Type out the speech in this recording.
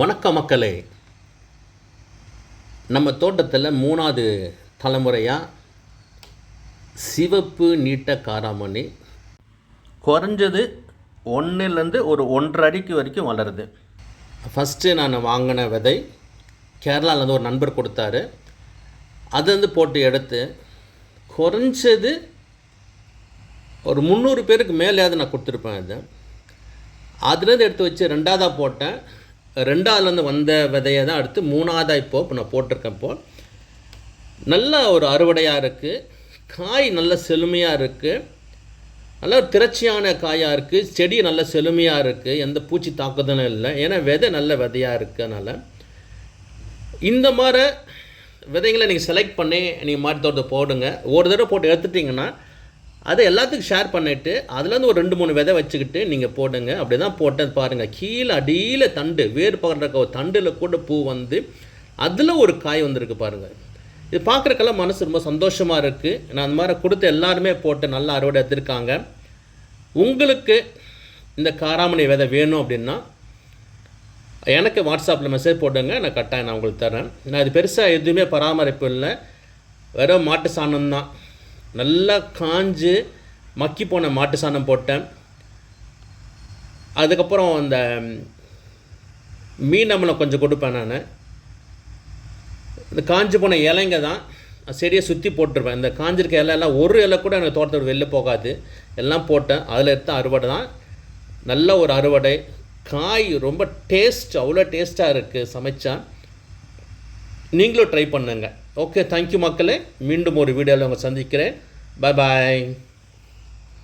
வணக்க மக்களே. நம்ம தோட்டத்தில் மூணாவது தலைமுறையாக சிவப்பு நீட்ட காராமணி குறைஞ்சது ஒன்றுலேருந்து ஒரு ஒன்றரை அடிக்கு வரைக்கும் வளருது. ஃபஸ்ட்டு நான் வாங்கின விதை கேரளாவிலேருந்து ஒரு நண்பர் கொடுத்தாரு. அது வந்து போட்டு எடுத்து குறைஞ்சது ஒரு முந்நூறு பேருக்கு மேலேயாவது நான் கொடுத்துருப்பேன் இது. அதுலேருந்து எடுத்து வச்சு ரெண்டாவதாக போட்டேன். ரெண்டாவதுலேருந்து வந்த விதையை தான் அடுத்து மூணாவதாக இப்போ இப்போ நான் போட்டிருக்கேன் இப்போ. நல்ல ஒரு அறுவடையாக இருக்குது காய் நல்ல செழுமையாக இருக்குது நல்ல ஒரு திரட்சியான காயாக இருக்குது செடி நல்ல செழுமையாக இருக்குது எந்த பூச்சி தாக்குதலும் இல்லை. ஏன்னா விதை நல்ல விதையாக இருக்கனால. இந்த மாதிரி விதைங்களை நீங்கள் செலக்ட் பண்ணி நீங்கள் மாட்டு தோட்டத்தை போடுங்க. ஒரு தடவை போட்டு எடுத்துட்டிங்கன்னா அதை எல்லாத்துக்கும் ஷேர் பண்ணிவிட்டு அதுலேருந்து ஒரு ரெண்டு மூணு விதை வச்சுக்கிட்டு நீங்கள் போடுங்க. அப்படி தான் போட்டது பாருங்கள் கீழே அடியில் தண்டு வேறு பக்கம் ஒரு தண்டில் கூட பூ வந்து அதில் ஒரு காய் வந்திருக்கு பாருங்கள் இது பார்க்குறக்கெல்லாம் மனசு ரொம்ப சந்தோஷமாக இருக்குது நான் அந்த மாதிரி கொடுத்து எல்லாருமே போட்டு நல்லா அறுவடை எடுத்திருக்காங்க. உங்களுக்கு இந்த காராமணி விதை வேணும் அப்படின்னா எனக்கு வாட்ஸ்அப்பில் மெசேஜ் போடுங்க. நான் கட்டாயம் நான் உங்களுக்கு தரேன். நான் இது பெருசாக எதுவுமே பராமரிப்பு இல்லை. வெறும் மாட்டு சாணம் தான் நல்லா காஞ்சு மக்கி போன மாட்டு சாணம் போட்டேன். அதுக்கப்புறம் அந்த மீன் அம்மளம் கொஞ்சம் கொடுப்பேன் நான். இந்த காஞ்சு போன இலைங்க தான் செடியை சுற்றி போட்டிருப்பேன் இந்த காஞ்சிருக்க இலையெல்லாம் ஒரு இலை கூட எனக்கு தோட்டத்தோட வெளில போகாது. எல்லாம் போட்டேன். அதில் எடுத்த அறுவடை தான். நல்ல ஒரு அறுவடை. காய் ரொம்ப டேஸ்ட் அவ்வளோ டேஸ்ட்டாக இருக்குது சமைச்சா. நீங்களும் ட்ரை பண்ணுங்க. ஓகே தேங்க்யூ மக்களே. மீண்டும் ஒரு வீடியோவில் உங்களை சந்திக்கிறேன். பாய் பாய்